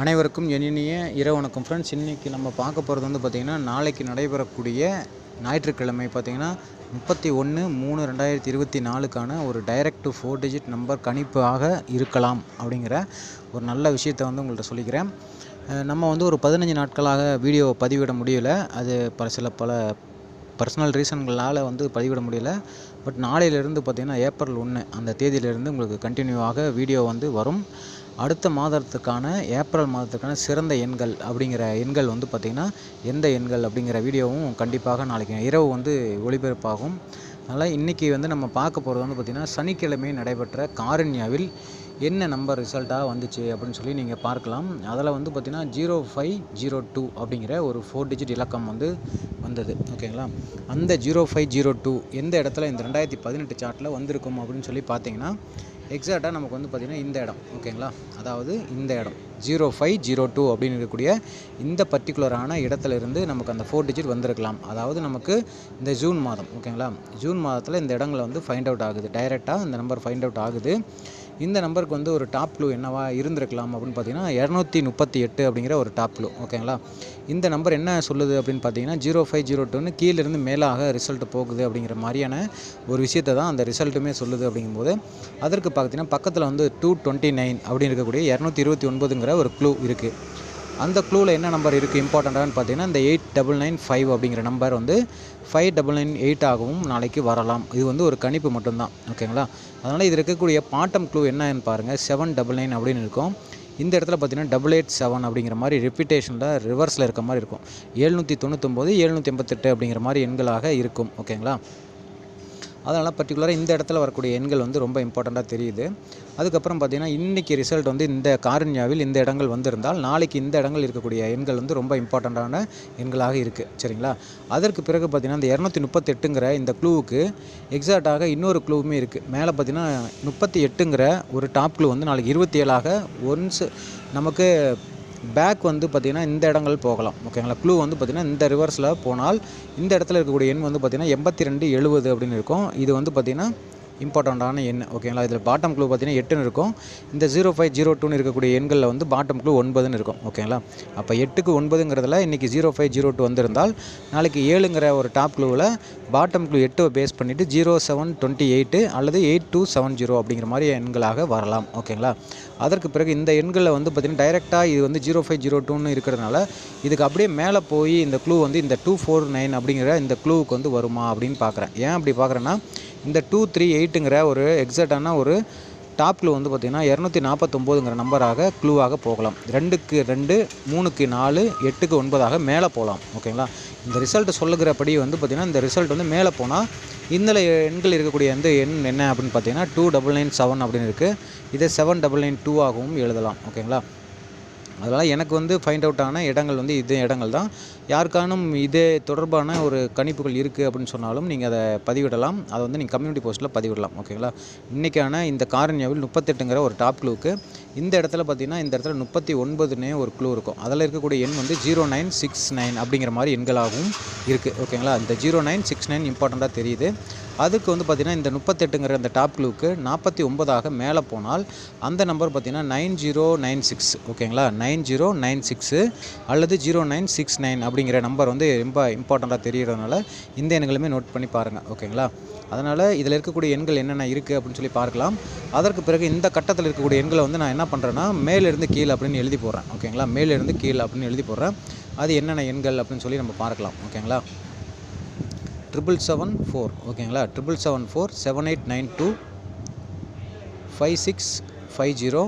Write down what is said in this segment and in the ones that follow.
அனைவருக்கும் இனிய இரவு வணக்கம் ஃப்ரெண்ட்ஸ் இன்றைக்கி நம்ம பார்க்க போகிறது வந்து பார்த்திங்கன்னா நாளைக்கு நடைபெறக்கூடிய ஞாயிற்றுக்கிழமை பார்த்திங்கன்னா முப்பத்தி ஒன்று மூணு ரெண்டாயிரத்தி இருபத்தி நாலுக்கான ஒரு direct to four digit number கணிப்பாக இருக்கலாம் அப்படிங்கிற ஒரு நல்ல விஷயத்தை வந்து உங்கள்கிட்ட சொல்லிக்கிறேன். நம்ம வந்து ஒரு பதினஞ்சு நாட்களாக வீடியோ பதிவிட முடியல. அது பல சில பல பர்சனல் ரீசன்களால் வந்து பதிவிட முடியல. பட் நாளையிலேருந்து பார்த்திங்கன்னா ஏப்ரல் ஒன்று அந்த தேதியிலேருந்து உங்களுக்கு கண்டினியூவாக வீடியோ வந்து வரும். அடுத்த மாதத்துக்கான ஏப்ரல் மாதத்துக்கான சிறந்த எண்கள் அப்படிங்கிற எண்கள் வந்து பார்த்திங்கன்னா எந்த எண்கள் அப்படிங்கிற வீடியோவும் கண்டிப்பாக நாளைக்கு இரவு வந்து ஒளிபரப்பாகும். அதனால் இன்றைக்கி வந்து நம்ம பார்க்க போகிறது வந்து பார்த்திங்கன்னா சனிக்கிழமை நடைபெற்ற காரண்யாவில் என்ன நம்பர் ரிசல்ட்டாக வந்துச்சு அப்படின்னு சொல்லி நீங்கள் பார்க்கலாம். அதில் வந்து பார்த்திங்கன்னா ஜீரோ ஃபைவ் ஜீரோ டூ அப்படிங்கிற ஒரு ஃபோர் டிஜிட் இலக்கம் வந்து வந்தது. ஓகேங்களா அந்த ஜீரோ ஃபைவ் ஜீரோ டூ எந்த இடத்துல இந்த ரெண்டாயிரத்தி பதினெட்டு சார்ட்டில் வந்திருக்கும் அப்படின்னு சொல்லி பார்த்தீங்கன்னா எக்ஸாக்டாக நமக்கு வந்து பார்த்திங்கன்னா இந்த இடம். ஓகேங்களா அதாவது இந்த இடம். ஜீரோ ஃபைவ் ஜீரோ டூ அப்படின்னு இருக்கக்கூடிய இந்த பர்டிகுலரான இடத்துல இருந்து நமக்கு அந்த ஃபோர் டிஜிட் வந்திருக்கலாம். அதாவது நமக்கு இந்த ஜூன் மாதம். ஓகேங்களா ஜூன் மாதத்தில் இந்த இடங்களை வந்து ஃபைண்ட் அவுட் ஆகுது. டைரெக்டாக இந்த நம்பர் ஃபைண்ட் அவுட் ஆகுது. இந்த நம்பருக்கு வந்து ஒரு டாப் க்ளூ என்னவா இருந்திருக்கலாம் அப்படின்னு பார்த்தீங்கன்னா இரநூத்தி முப்பத்தி எட்டு அப்படிங்கிற ஒரு டாப் க்ளூ ஓகேங்களா? இந்த நம்பர் என்ன சொல்லுது அப்படின்னு பார்த்தீங்கன்னா ஜீரோ ஃபைவ் ஜீரோ டூன்னு கீழேருந்து மேலாக ரிசல்ட் போகுது அப்படிங்கிற மாதிரியான ஒரு விஷயத்தை தான் அந்த ரிசல்ட்டுமே சொல்லுது அப்படிங்கும்போது அதற்கு பார்த்தீங்கன்னா பக்கத்தில் வந்து டூ டுவெண்ட்டி நைன் அப்படின்னு இருக்கக்கூடிய இரநூத்தி இருபத்தி ஒன்பதுங்கிற ஒரு க்ளூ இருக்குது அந்த க்ளூவில் என்ன நம்பர் இருக்குது இம்பார்ட்டண்ட்டானு பார்த்தீங்கன்னா இந்த எயிட் டபுள் நைன் ஃபைவ் அப்படிங்கிற நம்பர் வந்து ஃபைவ் டபுள் நைன் எயிட் ஆகவும் நாளைக்கு வரலாம். இது வந்து ஒரு கணிப்பு மட்டும்தான் ஓகேங்களா? அதனால் இது இருக்கக்கூடிய பாட்டம் க்ளூ என்னன்னு பாருங்கள் செவன் டபுள் நைன் அப்படின்னு இருக்கும். இந்த இடத்துல பார்த்தீங்கன்னா டபுள் எயிட் செவன் அப்படிங்கிற மாதிரி ரிப்பீட்டேஷனில் ரிவர்ஸில் இருக்க மாதிரி இருக்கும். ஏழ்நூற்றி தொண்ணூத்தொம்போது ஏழ்நூற்றி எண்பத்தெட்டு அப்படிங்கிற மாதிரி எண்களாக இருக்கும். ஓகேங்களா அதனால் பர்டிகுலராக இந்த இடத்துல வரக்கூடிய எண்கள் வந்து ரொம்ப இம்பார்ட்டண்ட்டாக தெரியுது. அதுக்கப்புறம் பார்த்திங்கன்னா இன்றைக்கி ரிசல்ட் வந்து இந்த காரண்யாவில் இந்த இடங்கள் வந்திருந்தால் நாளைக்கு இந்த இடங்கள் இருக்கக்கூடிய எண்கள் வந்து ரொம்ப இம்பார்ட்டண்ட்டான எண்களாக இருக்குது சரிங்களா? அதற்கு பிறகு பார்த்திங்கன்னா இந்த இரநூத்தி முப்பத்தெட்டுங்கிற இந்த க்ளூவுக்கு எக்ஸாக்டாக இன்னொரு க்ளூவுமே இருக்குது மேலே பார்த்திங்கன்னா முப்பத்தி எட்டுங்கிற ஒரு டாப் க்ளூ வந்து நாளைக்கு இருபத்தி ஏழாக ஒன்ஸ் நமக்கு பேக் வந்து பார்த்திங்கன்னா இந்த இடங்கள் போகலாம். ஓகேங்களா க்ளூ வந்து பார்த்திங்கன்னா இந்த ரிவர்ஸில் போனால் இந்த இடத்துல இருக்கக்கூடிய எண் வந்து பார்த்திங்கன்னா எண்பத்தி ரெண்டு எழுபது அப்படின்னு இருக்கும். இது வந்து பார்த்திங்கன்னா இம்பார்ட்டண்ட்டான எண் ஓகேங்களா இதில் பாட்டம் க்ளூ பார்த்தீங்கன்னா எட்டுன்னு இருக்கும். இந்த ஜீரோ ஃபைவ் ஜீரோ டூன்னு இருக்கக்கூடிய எண்களில் வந்து பாட்டம் க்ளூ ஒன்பதுன்னு இருக்கும் ஓகேங்களா அப்போ எட்டுக்கு ஒன்பதுங்கிறதுல இன்றைக்கி ஜீரோ ஃபைவ் ஜீரோ டூ வந்திருந்தால் நாளைக்கு ஏழுங்கிற ஒரு டாப் க்ளூவில் பாட்டம் க்ளூ எட்டை பேஸ் பண்ணிவிட்டு ஜீரோ செவன் டுவெண்ட்டி எயிட்டு அல்லது எயிட் டூ செவன் ஜீரோ அப்படிங்கிற மாதிரி எண்களாக வரலாம் ஓகேங்களா அதற்கு பிறகு இந்த எண்களில் வந்து பார்த்திங்கன்னா டைரெக்டாக இது வந்து ஜீரோ ஃபைவ் ஜீரோ டூன்னு இருக்கிறதுனால இதுக்கு அப்படியே மேலே போய் இந்த க்ளூ வந்து இந்த டூ ஃபோர் நைன் அப்படிங்கிற இந்த க்ளூவுக்கு வந்து வருமா அப்படின்னு பார்க்குறேன். ஏன் அப்படி பார்க்குறேன்னா இந்த டூ த்ரீ எயிட்டுங்கிற ஒரு எக்ஸாக்டான ஒரு டாப் க்ளூ வந்து பார்த்திங்கன்னா இரநூத்தி நாற்பத்தொம்போதுங்கிற நம்பராக க்ளூவாக போகலாம். ரெண்டுக்கு ரெண்டு மூணுக்கு நாலு எட்டுக்கு ஒன்பதாக மேலே போகலாம். ஓகேங்களா இந்த ரிசல்ட் சொல்லுகிறபடி வந்து பார்த்திங்கன்னா இந்த ரிசல்ட் வந்து மேலே போனால் இந்த எண்கள் இருக்கக்கூடிய எந்த எண் என்ன அப்படின்னு பார்த்தீங்கன்னா டூ டபுள் நைன் செவன் அப்படின்னு இருக்குது இதை செவன் டபுள் நைன் டூ ஆகவும் எழுதலாம். ஓகேங்களா அதனால் எனக்கு வந்து ஃபைண்ட் அவுட் ஆன இடங்கள் வந்து இதே இடங்கள் தான். யாருக்கானும் இதே தொடர்பான ஒரு கணிப்புகள் இருக்குது அப்படின்னு சொன்னாலும் நீங்கள் அதை பதிவிடலாம். அதை வந்து நீங்கள் கம்யூனிட்டி போஸ்ட்டில் பதிவிடலாம். ஓகேங்களா இன்றைக்கான இந்த காரண்யாவில் முப்பத்தெட்டுங்கிற ஒரு டாப் க்ளூக்கு இந்த இடத்துல பார்த்தீங்கன்னா இந்த இடத்துல முப்பத்தி ஒன்பதுன்னே ஒரு க்ளூ இருக்கும். அதில் இருக்கக்கூடிய எண் வந்து ஜீரோ நைன் சிக்ஸ் நைன் அப்படிங்கிற மாதிரி எண்களாகவும் இருக்குது ஓகேங்களா இந்த ஜீரோ நைன் சிக்ஸ் நைன் இம்பார்ட்டண்ட்டாக தெரியுது. அதுக்கு வந்து பார்த்திங்கன்னா இந்த முப்பத்தெட்டுங்கிற அந்த டாப் க்ளூக்கு நாற்பத்தி ஒன்பதாக மேலே போனால் அந்த நம்பர் பார்த்திங்கன்னா நைன் ஜீரோ நைன் சிக்ஸ் ஓகேங்களா? நைன் ஜீரோ நைன் சிக்ஸு அல்லது ஜீரோ நைன் சிக்ஸ் நைன் அப்படிங்கிற நம்பர் வந்து ரொம்ப இம்பார்ட்டண்ட்டாக தெரிகிறதுனால இந்த எண்களுமே நோட் பண்ணி பாருங்கள் ஓகேங்களா? அதனால் இதில் இருக்கக்கூடிய எண்கள் என்னென்ன இருக்குது அப்படின்னு சொல்லி பார்க்கலாம். அதற்கு பிறகு இந்த கட்டத்தில் இருக்கக்கூடிய எண்களை வந்து நான் என்ன பண்ணுறேன்னா மேலிருந்து கீழே அப்படின்னு எழுதி போடுறேன் ஓகேங்களா? மேலிருந்து கீழே அப்படின்னு எழுதி போடுறேன். அது என்னென்ன எண்கள் அப்படின்னு சொல்லி நம்ம பார்க்கலாம் ஓகேங்களா? ட்ரிபிள் செவன் ஃபோர் ஓகேங்களா triple seven four seven eight nine two five six five zero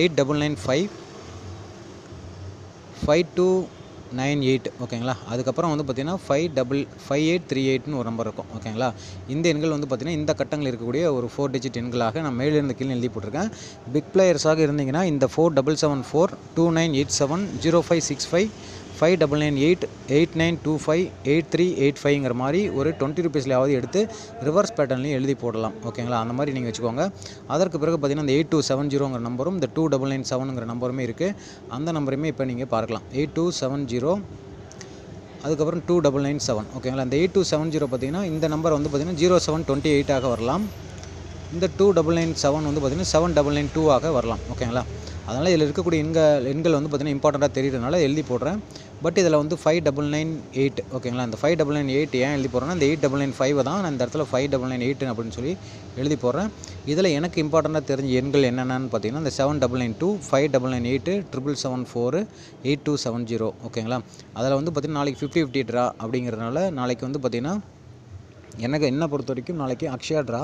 eight double nine five five two nine eight ஓகேங்களா அதுக்கப்புறம் வந்து பார்த்திங்கன்னா five double five eight three எயிட்னு ஒரு நம்பர் இருக்கும் ஓகேங்களா இந்த எண்கள் வந்து பார்த்திங்கன்னா இந்த கட்டங்கள் இருக்கக்கூடிய ஒரு ஃபோர் டிஜிட் எண்களாக நான் மேலிருந்து கீழே எழுதி போட்டிருக்கேன். பிக் பிளேயர்ஸாக இருந்தீங்கன்னா இந்த four double seven four two nine eight seven zero five six five five double nine eight eight nine two five eight three eight ஃபைவ்ங்கிற மாதிரி ஒரு டுவெண்ட்டி ருபீஸ்லையாவது எடுத்து ரிவர்ஸ் பேட்டர்ன்லையும் எழுதி போடலாம். ஓகேங்களா அந்த மாதிரி நீங்கள் வச்சுக்கோங்க. அதற்கு பிறகு பார்த்தீங்கன்னா இந்த எயிட் டூ செவன் ஜீரோங்கிற நம்பரும் இந்த டூ டபுள் நைன் செவனுங்கிற நம்பருமே இருக்குது அந்த நம்பருமே இப்போ நீங்கள் பார்க்கலாம். எயிட் டூ செவன் ஜீரோ அதுக்கப்புறம் டூ டபுள் நைன் செவன் ஓகேங்களா இந்த எயிட் டூ செவன் ஜீரோ பார்த்தீங்கன்னா இந்த நம்பர் வந்து பார்த்தீங்கன்னா ஜீரோ செவன் டுவெண்ட்டி எயிட்டாக வரலாம். இந்த டூ டபுள் நைன் செவன் வந்து பார்த்திங்கன்னா செவன் டபுள் நைன் டூ ஆக வரலாம். ஓகேங்களா அதனால் இதில் இருக்கக்கூடிய எண்கள் எண்கள் வந்து பார்த்திங்கன்னா இம்பார்ட்டண்ட்டாக தெரியறதுனால எழுதி போடுறேன். பட் இதில் வந்து ஃபைவ் டபுள் நைன் எயிட் ஓகேங்களா அந்த ஃபைவ் டபுள் நைன் எயிட் ஏன் எழுதி போடுறேன்னா இந்த எயிட் டபுள் நைன் ஃபைவ் தான் நான் இந்த இடத்துல ஃபைவ் டபுள் நைன் எயிட் அப்படின்னு சொல்லி எழுதி போடுறேன். இதில் எனக்கு இம்பார்ட்டண்ட்டாக தெரிஞ்ச எண்கள் என்னென்னு பார்த்தீங்கன்னா இந்த seven double nine two five double nine eight triple seven four eight two seven zero ஓகேங்களா அதில் வந்து பார்த்திங்கன்னா நாளைக்கு ஃபிஃப்டி ஃபிஃப்டி ட்ரா அப்படிங்கிறதுனால நாளைக்கு வந்து பார்த்திங்கன்னா எனக்கு என்னை பொறுத்த வரைக்கும் நாளைக்கு அக்ஷயா ட்ரா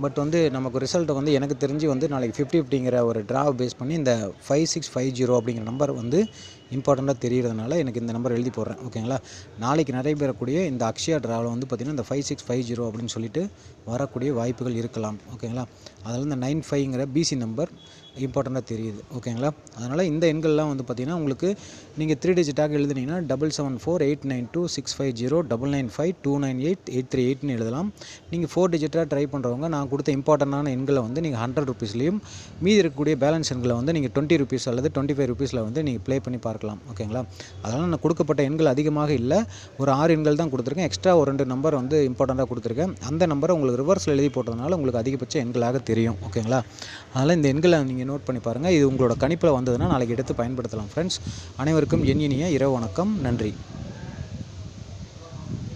பட் வந்து நமக்கு ரிசல்ட்டை வந்து எனக்கு தெரிஞ்சு வந்து நாளைக்கு ஃபிஃப்டி ஃபிஃப்டிங்கிற ஒரு ட்ராவை பேஸ் பண்ணி இந்த ஃபைவ் சிக்ஸ் ஃபைவ் ஜீரோ அப்படிங்கிற நம்பர் வந்து இம்பார்ட்டண்ட்டாக தெரிகிறதுனால எனக்கு இந்த நம்பர் எழுதி போடுறேன். ஓகேங்களா நாளைக்கு நடைபெறக்கூடிய இந்த அக்ஷயா ட்ராவில் வந்து பார்த்திங்கன்னா இந்த ஃபைவ் சிக்ஸ் ஃபைவ் ஜீரோ அப்படின்னு சொல்லிட்டு வரக்கூடிய வாய்ப்புகள் இருக்கலாம். ஓகேங்களா அதில் இந்த நைன் ஃபைவ்ங்கிற பிசி நம்பர் இம்பார்ட்டண்ட்டாக தெரியுது ஓகேங்களா அதனால் இந்த எண்கள்லாம் வந்து பார்த்திங்கன்னா உங்களுக்கு நீங்கள் த்ரீ டிஜிட்டாக எழுதுனீங்கன்னா double seven four eight nine two six five zero double nine five two nine eight eight three எயிட்னு எழுதலாம். நீங்கள் ஃபோர் டிஜிட்டாக ட்ரை பண்ணுறவங்க நான் கொடுத்த இம்பார்ட்டண்ட்டான எண்களை வந்து நீங்கள் ஹண்ட்ரட் ருபீஸ்லேயும் மீதி இருக்கக்கூடிய பேலன்ஸ் எண்களை வந்து நீங்கள் டுவெண்ட்டி ருபீஸ் அல்லது டுவெண்ட்டி ஃபைவ் ருபீஸில் வந்து நீங்கள் ப்ளே பண்ணி பார்க்கலாம் ஓகேங்களா அதனால் நான் கொடுக்கப்பட்ட எண்கள் அதிகமாக இல்லை. ஒரு ஆறு எண்கள் தான் கொடுத்துருக்கேன். எக்ஸ்ட்ரா ஒரு ரெண்டு நம்பர் வந்து இம்பார்ட்டண்ட்டாக கொடுத்துருக்கேன். அந்த நம்பரை உங்களுக்கு ரிவர்ஸில் எழுதி போட்டதுனால உங்களுக்கு அதிகபட்ச எண்களாக தெரியும் ஓகேங்களா அதனால் இந்த எண்களை நீங்கள் நோட் பண்ணி பாருங்கள் இது உங்களோட கணிப்பில் வந்ததுன்னா நாளைக்கு எடுத்து பயன்படுத்தலாம் ஃப்ரெண்ட்ஸ் அனைவருக்கும் என் இனிய இரவு வணக்கம். நன்றி.